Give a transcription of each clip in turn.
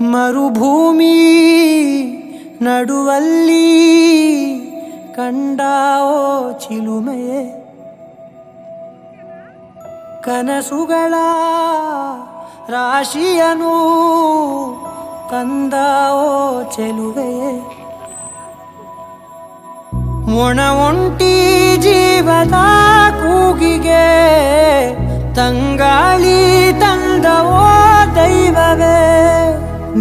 ಮರುಭೂಮಿ ನಡುವಲ್ಲಿ ಕಂಡಾವೋ ಚಿಲುಮೆಯೇ ಕನಸುಗಳ ರಾಶಿಯನು ತಂದಾವೋ ಚೆಲುವೆಯೇ. ಒಣ ಒಂಟಿ ಜೀವದ ಕೂಗಿಗೆ ತಂಗಾಳಿ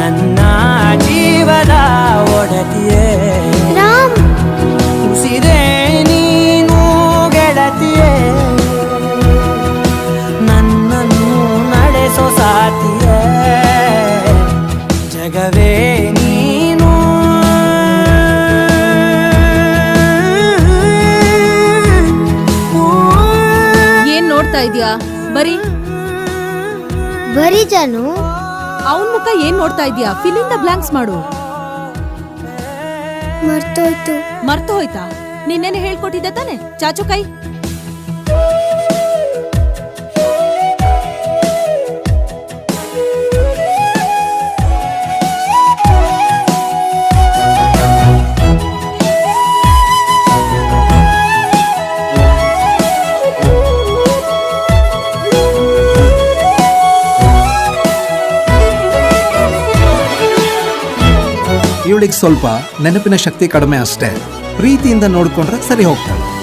ನನ್ನ ಜೀವದ ಒಡತಿಯೇ? ರಾಮ್. ಉಸಿರೇ ನೀನು ಗೆಳತಿಯೇ? ನನ್ನನ್ನು ನಡೆಸೋ ಸಾತಿಯೇ ಜಗವೇ ನೀನು? ಏನ್ ನೋಡ್ತಾ ಇದೀಯಾ? ಬರೀ ಬರೀ ಜಾನು. ಅವನ್ ಮುಖ ಏನ್ ನೋಡ್ತಾ ಇದೀಯಾ? ಫಿಲಿಂದ ಬ್ಲಾಂಕ್ಸ್ ಮಾಡು. ಮರ್ತೋಯ್ತು. ಮರ್ತು ಹೋಯ್ತಾ ನಿನ್ನೆನೆ ಹೇಳ್ಕೊಟ್ಟಿದ್ದೆ ತಾನೆ? ಚಾಚು ಕೈ. ಇವಳಿಗೆ ಸ್ವಲ್ಪ ನೆನಪಿನ ಶಕ್ತಿ ಕಡಿಮೆ ಅಷ್ಟೇ. ಪ್ರೀತಿಯಿಂದ ನೋಡ್ಕೊಂಡ್ರೆ ಸರಿ ಹೋಗ್ತಾಳೆ.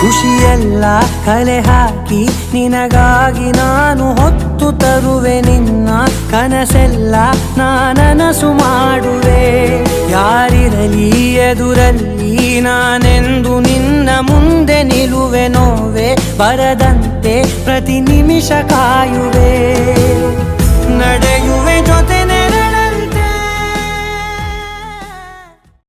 ಖುಷಿಯೆಲ್ಲ ಕಲೆ ಹಾಕಿ ನಿನಗಾಗಿ ನಾನು ಹೊತ್ತು ತರುವೆ ನಿನ್ನ ಕನಸೆಲ್ಲ ನಾನನಸು ಮಾಡುವೆ. ಯಾರಿರಲಿ ಎದುರಲ್ಲಿ ನಾನೆಂದು ನಿನ್ನ ಮುಂದೆ ನಿಲುವೆ ನೋವೆ. ಬರದಂತೆ ಪ್ರತಿ ನಿಮಿಷ ಕಾಯುವೆ. ನಡೆಯುವ